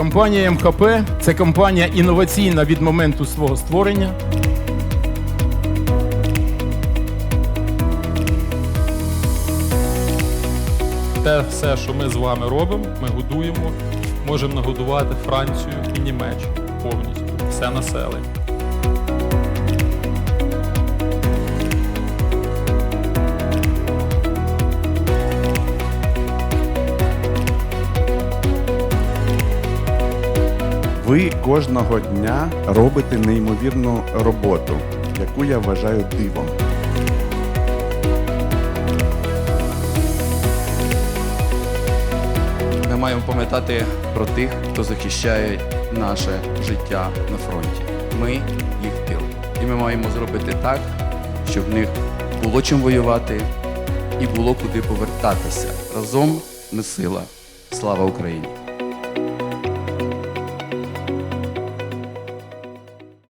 Компанія МКП це компанія інноваційна від моменту свого створення. Те все, що ми з вами робимо, ми годуємо, можемо нагодувати Францію і Німеччину повністю, все населення. Ви кожного дня робите неймовірну роботу, яку я вважаю дивом. Ми маємо пам'ятати про тих, хто захищає наше життя на фронті. Ми їх тил. І ми маємо зробити так, щоб в них було чим воювати і було куди повертатися. Разом ми сила. Слава Україні!